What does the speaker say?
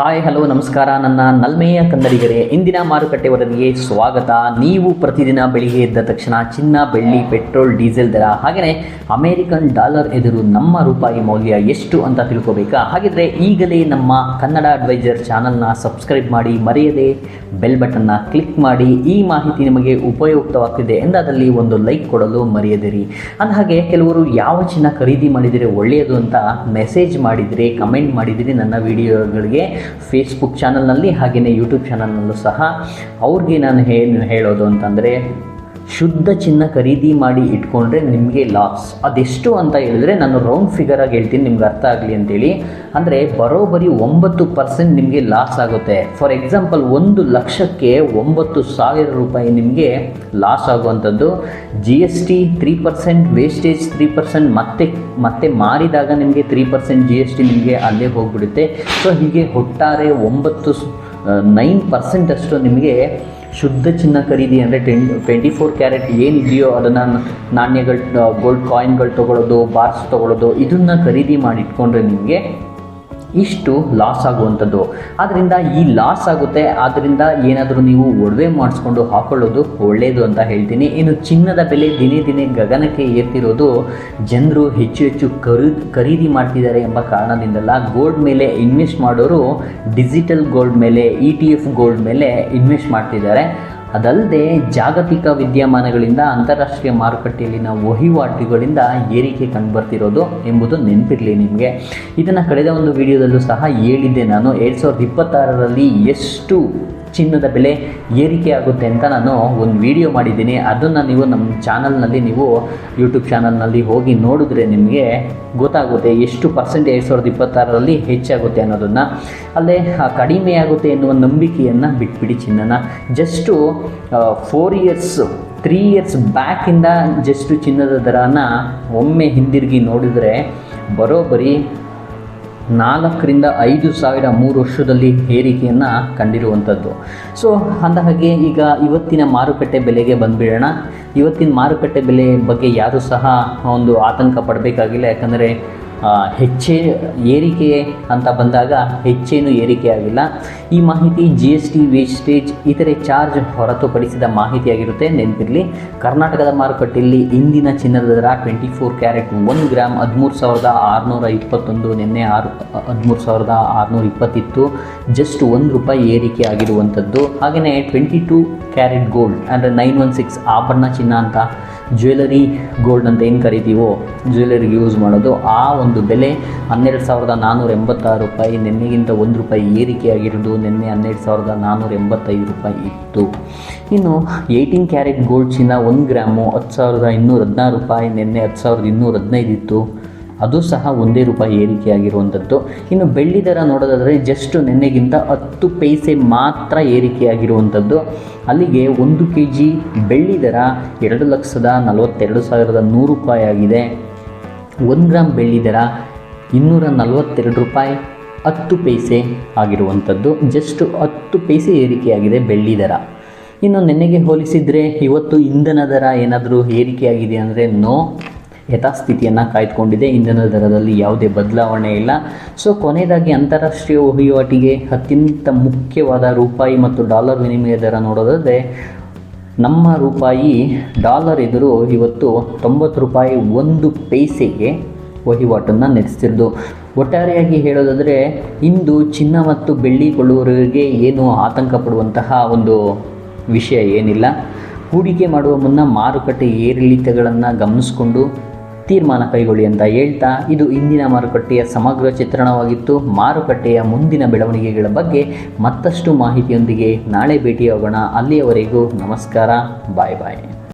Hi hello ನಮಸ್ಕಾರ, ನನ್ನ ನಲ್ಮೆಯ ಕನ್ನಡಿಗರೇ. ಇಂದಿನ ಮಾರುಕಟ್ಟೆ ವರದಿಗೆ ಸ್ವಾಗತ. ನೀವು ಪ್ರತಿದಿನ ಬೆಳಿಗ್ಗೆ ಎದ್ದ ತಕ್ಷಣ ಚಿನ್ನ, ಬೆಳ್ಳಿ, ಪೆಟ್ರೋಲ್, ಡೀಸೆಲ್ ದರ ಹಾಗೆಯೇ ಅಮೇರಿಕನ್ ಡಾಲರ್ ಎದುರು ನಮ್ಮ ರೂಪಾಯಿ ಮೌಲ್ಯ ಎಷ್ಟು ಅಂತ ತಿಳ್ಕೋಬೇಕಾ? ಹಾಗಿದ್ರೆ ಈಗಲೇ ನಮ್ಮ ಕನ್ನಡ ಅಡ್ವೈಸರ್ ಚಾನಲ್ನ ಸಬ್ಸ್ಕ್ರೈಬ್ ಮಾಡಿ, ಮರೆಯದೆ ಬೆಲ್ ಬಟನ್ನ ಕ್ಲಿಕ್ ಮಾಡಿ, ಈ ಮಾಹಿತಿ ನಿಮಗೆ ಉಪಯುಕ್ತವಾಗ್ತಿದೆ ಎಂದಾದಲ್ಲಿ ಒಂದು ಲೈಕ್ ಕೊಡಲು ಮರೆಯದಿರಿ. ಅಂದಹಾಗೆ, ಕೆಲವರು ಯಾವ ಚಿನ್ನ ಖರೀದಿ ಮಾಡಿದರೆ ಒಳ್ಳೆಯದು ಅಂತ ಮೆಸೇಜ್ ಮಾಡಿದರೆ, ಕಮೆಂಟ್ ಮಾಡಿದರೆ ನನ್ನ ವಿಡಿಯೋಗಳಿಗೆ ಫೇಸ್ಬುಕ್ ಚಾನಲ್ನಲ್ಲಿ ಹಾಗೆಯೇ ಯೂಟ್ಯೂಬ್ ಚಾನಲ್ನಲ್ಲೂ ಸಹ ಅವ್ರಿಗೆ ನಾನು ಏನು ಹೇಳೋದು ಅಂತಂದರೆ ಶುದ್ಧ ಚಿನ್ನ ಖರೀದಿ ಮಾಡಿ ಇಟ್ಕೊಂಡ್ರೆ ನಿಮಗೆ ಲಾಸ್ ಅದೆಷ್ಟು ಅಂತ ಹೇಳಿದ್ರೆ ನಾನು ರೌಂಡ್ ಫಿಗರಾಗಿ ಹೇಳ್ತೀನಿ, ನಿಮ್ಗೆ ಅರ್ಥ ಆಗಲಿ ಅಂತೇಳಿ. ಅಂದರೆ ಬರೋಬರಿ ಒಂಬತ್ತು ಪರ್ಸೆಂಟ್ ನಿಮಗೆ ಲಾಸ್ ಆಗುತ್ತೆ. ಫಾರ್ ಎಕ್ಸಾಂಪಲ್ ಒಂದು ಲಕ್ಷಕ್ಕೆ ಒಂಬತ್ತು ಸಾವಿರ ರೂಪಾಯಿ ನಿಮಗೆ ಲಾಸ್ ಆಗುವಂಥದ್ದು. G S T three percent wastage three percent ಮತ್ತೆ ಮತ್ತೆ ಮಾರಿದಾಗ ನಿಮಗೆ three percent G S T ನಿಮಗೆ ಅಲ್ಲೇ ಹೋಗ್ಬಿಡುತ್ತೆ. ಸೊ ಹೀಗೆ ಒಟ್ಟಾರೆ ಒಂಬತ್ತು ನೈನ್ ಪರ್ಸೆಂಟಷ್ಟು ನಿಮಗೆ ಶುದ್ಧ ಚಿನ್ನ ಖರೀದಿ ಅಂದರೆ ಟೆನ್ ಟ್ವೆಂಟಿ ಫೋರ್ ಕ್ಯಾರೆಟ್ ಏನಿದೆಯೋ ಅದನ್ನು ನಾಣ್ಯಗಳು ಗೋಲ್ಡ್ ಕಾಯಿನ್ಗಳು ತೊಗೊಳ್ಳೋದು ಬಾರ್ಸ್ ತೊಗೊಳ್ಳೋದು ಇದನ್ನು ಖರೀದಿ ಮಾಡಿಟ್ಕೊಂಡ್ರೆ ನಿಮಗೆ ಇಷ್ಟು ಲಾಸ್ ಆಗುವಂಥದ್ದು. ಆದ್ದರಿಂದ ಈ ಲಾಸ್ ಆಗುತ್ತೆ. ಆದ್ದರಿಂದ ಏನಾದರೂ ನೀವು ಒಡವೆ ಮಾಡಿಸ್ಕೊಂಡು ಹಾಕೊಳ್ಳೋದು ಒಳ್ಳೆಯದು ಅಂತ ಹೇಳ್ತೀನಿ. ಇನ್ನು ಚಿನ್ನದ ಬೆಲೆ ದಿನೇ ದಿನೇ ಗಗನಕ್ಕೆ ಏರ್ತಿರೋದು. ಜನರು ಹೆಚ್ಚು ಹೆಚ್ಚು ಖರೀ ಖರೀದಿ ಮಾಡ್ತಿದ್ದಾರೆ ಎಂಬ ಕಾರಣದಿಂದಲ್ಲ ಗೋಲ್ಡ್ ಮೇಲೆ ಇನ್ವೆಸ್ಟ್ ಮಾಡೋರು ಡಿಜಿಟಲ್ ಗೋಲ್ಡ್ ಮೇಲೆ ಇ ಟಿ ಎಫ್ ಗೋಲ್ಡ್ ಮೇಲೆ ಇನ್ವೆಸ್ಟ್ ಮಾಡ್ತಿದ್ದಾರೆ. ಅದಲ್ಲದೆ ಜಾಗತಿಕ ವಿದ್ಯಮಾನಗಳಿಂದ ಅಂತಾರಾಷ್ಟ್ರೀಯ ಮಾರುಕಟ್ಟೆಯಲ್ಲಿನ ವಹಿವಾಟುಗಳಿಂದ ಏರಿಕೆ ಕಂಡುಬರ್ತಿರೋದು ಎಂಬುದು ನೆನಪಿರಲಿ ನಿಮಗೆ. ಇದನ್ನು ಕಳೆದ ಒಂದು ವಿಡಿಯೋದಲ್ಲೂ ಸಹ ಹೇಳಿದ್ದೆ ನಾನು. ಎರಡು ಸಾವಿರದ ಇಪ್ಪತ್ತಾರರಲ್ಲಿ ಎಷ್ಟು ಚಿನ್ನದ ಬೆಲೆ ಏರಿಕೆ ಆಗುತ್ತೆ ಅಂತ ನಾನು ಒಂದು ವಿಡಿಯೋ ಮಾಡಿದ್ದೀನಿ. ಅದನ್ನು ನೀವು ನಮ್ಮ ಚಾನಲ್ನಲ್ಲಿ ನೀವು ಯೂಟ್ಯೂಬ್ ಚಾನಲ್ನಲ್ಲಿ ಹೋಗಿ ನೋಡಿದ್ರೆ ನಿಮಗೆ ಗೊತ್ತಾಗುತ್ತೆ ಎಷ್ಟು ಪರ್ಸೆಂಟ್ ಎರಡು ಸಾವಿರದ ಇಪ್ಪತ್ತಾರರಲ್ಲಿ ಹೆಚ್ಚಾಗುತ್ತೆ ಅನ್ನೋದನ್ನು. ಅಲ್ಲೇ ಕಡಿಮೆ ಆಗುತ್ತೆ ಎನ್ನುವ ನಂಬಿಕೆಯನ್ನು ಬಿಟ್ಬಿಡಿ ಚಿನ್ನನ. Just four years three years ಬ್ಯಾಕಿಂದ just ಚಿನ್ನದ ದರನ ಒಮ್ಮೆ ಹಿಂದಿರುಗಿ ನೋಡಿದರೆ ಬರೋಬ್ಬರಿ ನಾಲ್ಕರಿಂದ ಐದು ಸಾವಿರ ಮೂರು ವರ್ಷದಲ್ಲಿ ಏರಿಕೆಯನ್ನು ಕಂಡಿರುವಂಥದ್ದು ಸೊ ಅಂದ ಹಾಗೆ ಈಗ ಇವತ್ತಿನ ಮಾರುಕಟ್ಟೆ ಬೆಲೆಗೆ ಬಂದುಬಿಡೋಣ. ಇವತ್ತಿನ ಮಾರುಕಟ್ಟೆ ಬೆಲೆ ಬಗ್ಗೆ ಯಾರೂ ಸಹ ಒಂದು ಆತಂಕ ಪಡಬೇಕಾಗಿಲ್ಲ. ಯಾಕಂದರೆ ಹೆಚ್ಚೇ ಏರಿಕೆ ಅಂತ ಬಂದಾಗ ಹೆಚ್ಚೇನು ಏರಿಕೆಯಾಗಿಲ್ಲ ಈ ಮಾಹಿತಿ ಜಿ ಎಸ್ ಟಿ ವೇಸ್ಟೇಜ್ ಇತರೆ ಚಾರ್ಜ್ ಹೊರತುಪಡಿಸಿದ ಮಾಹಿತಿಯಾಗಿರುತ್ತೆ. ನೆನಪಿರಲಿ, ಕರ್ನಾಟಕದ ಮಾರುಕಟ್ಟೆಯಲ್ಲಿ ಇಂದಿನ ಚಿನ್ನದ ದರ ಟ್ವೆಂಟಿ ಫೋರ್ ಕ್ಯಾರೆಟ್ ಒಂದು ಗ್ರಾಮ್ ಹದಿಮೂರು ಸಾವಿರದ ಆರುನೂರ ಇಪ್ಪತ್ತೊಂದು, ನಿನ್ನೆ ಆರು, ಹದಿಮೂರು ಸಾವಿರದ ಆರುನೂರ ಇಪ್ಪತ್ತಿತ್ತು. ಜಸ್ಟ್ ಒಂದು ರೂಪಾಯಿ ಏರಿಕೆ ಆಗಿರುವಂಥದ್ದು. ಹಾಗೆಯೇ ಟ್ವೆಂಟಿ ಟೂ ಕ್ಯಾರೆಟ್ ಗೋಲ್ಡ್ ಅಂದರೆ ನೈನ್ ಒನ್ ಸಿಕ್ಸ್ ಆಭರಣ ಚಿನ್ನ ಅಂತ ಜ್ಯುವೆಲರಿ ಗೋಲ್ಡ್ ಅಂತ ಏನು ಕರಿತೀವೋ, ಜ್ಯುವೆಲರಿಗೆ ಯೂಸ್ ಮಾಡೋದು. ಆ ಒಂದು ಬೆಲೆ ಹನ್ನೆರಡು ಸಾವಿರದ ನಾನ್ನೂರ ಎಂಬತ್ತಾರು ರೂಪಾಯಿ, ನಿನ್ನೆಗಿಂತ ಒಂದು ರೂಪಾಯಿ ಏರಿಕೆಯಾಗಿರೋದು, ನಿನ್ನೆ ಹನ್ನೆರಡು ಸಾವಿರದ ನಾನ್ನೂರ ಎಂಬತ್ತೈದು ರೂಪಾಯಿ ಇತ್ತು. ಇನ್ನು ಏಯ್ಟೀನ್ ಕ್ಯಾರೆಟ್ ಗೋಲ್ಡ್ ಚಿನ್ನ ಒಂದು ಗ್ರಾಮು ಹತ್ತು ಸಾವಿರದ ಇನ್ನೂರ ಹದಿನಾರು ರೂಪಾಯಿ, ನಿನ್ನೆ ಹತ್ತು ಸಾವಿರದ ಇನ್ನೂರ ಹದಿನೈದು ಇತ್ತು. ಅದು ಸಹ ಒಂದೇ ರೂಪಾಯಿ ಏರಿಕೆಯಾಗಿರುವಂಥದ್ದು. ಇನ್ನು ಬೆಳ್ಳಿ ದರ ನೋಡೋದಾದರೆ ಜಸ್ಟ್ ನಿನ್ನೆಗಿಂತ ಹತ್ತು ಪೈಸೆ ಮಾತ್ರ ಏರಿಕೆಯಾಗಿರುವಂಥದ್ದು. ಅಲ್ಲಿಗೆ ಒಂದು ಕೆ ಜಿ ಬೆಳ್ಳಿ ದರ ಎರಡು ಲಕ್ಷದ ನಲವತ್ತೆರಡು ಸಾವಿರದ ನೂರು ರೂಪಾಯಿ ಆಗಿದೆ. ಒಂದು ಗ್ರಾಮ್ ಬೆಳ್ಳಿ ದರ ಇನ್ನೂರ ನಲವತ್ತೆರಡು ರೂಪಾಯಿ ಹತ್ತು ಪೈಸೆ ಆಗಿರುವಂಥದ್ದು. ಜಸ್ಟ್ ಹತ್ತು ಪೈಸೆ ಏರಿಕೆಯಾಗಿದೆ ಬೆಳ್ಳಿ ದರ. ಇನ್ನು ನೆನ್ನೆಗೆ ಹೋಲಿಸಿದರೆ ಇವತ್ತು ಇಂಧನ ದರ ಏನಾದರೂ ಏರಿಕೆಯಾಗಿದೆ ಅಂದರೆ ನೋ ಯಥಾಸ್ಥಿತಿಯನ್ನು ಕಾಯ್ದುಕೊಂಡಿದೆ. ಇಂಧನ ದರದಲ್ಲಿ ಯಾವುದೇ ಬದಲಾವಣೆ ಇಲ್ಲ. ಸೊ ಕೊನೆಯದಾಗಿ ಅಂತಾರಾಷ್ಟ್ರೀಯ ವಹಿವಾಟಿಗೆ ಅತ್ಯಂತ ಮುಖ್ಯವಾದ ರೂಪಾಯಿ ಮತ್ತು ಡಾಲರ್ ವಿನಿಮಯ ದರ ನೋಡೋದಾದರೆ, ನಮ್ಮ ರೂಪಾಯಿ ಡಾಲರ್ ಎದುರು ಇವತ್ತು ತೊಂಬತ್ತು ರೂಪಾಯಿ ಒಂದು ಪೈಸೆಗೆ ವಹಿವಾಟನ್ನು ನಡೆಸ್ತಿದ್ದು ಒಟ್ಟಾರೆಯಾಗಿ ಹೇಳೋದಾದರೆ, ಇಂದು ಚಿನ್ನ ಮತ್ತು ಬೆಳ್ಳಿ ಕೊಳ್ಳುವವರಿಗೆ ಏನು ಆತಂಕ ಪಡುವಂತಹ ಒಂದು ವಿಷಯ ಏನಿಲ್ಲ. ಹೂಡಿಕೆ ಮಾಡುವ ಮುನ್ನ ಮಾರುಕಟ್ಟೆ ಏರಿಳಿತಗಳನ್ನು ಗಮನಿಸಿಕೊಂಡು ತೀರ್ಮಾನ ಕೈಗೊಳ್ಳಿ ಅಂತ ಹೇಳ್ತಾ, ಇದು ಇಂದಿನ ಮಾರುಕಟ್ಟೆಯ ಸಮಗ್ರ ಚಿತ್ರಣವಾಗಿತ್ತು. ಮಾರುಕಟ್ಟೆಯ ಮುಂದಿನ ಬೆಳವಣಿಗೆಗಳ ಬಗ್ಗೆ ಮತ್ತಷ್ಟು ಮಾಹಿತಿಯೊಂದಿಗೆ ನಾಳೆ ಭೇಟಿಯಾಗೋಣ. ಅಲ್ಲಿಯವರೆಗೂ ನಮಸ್ಕಾರ, ಬಾಯ್ ಬಾಯ್.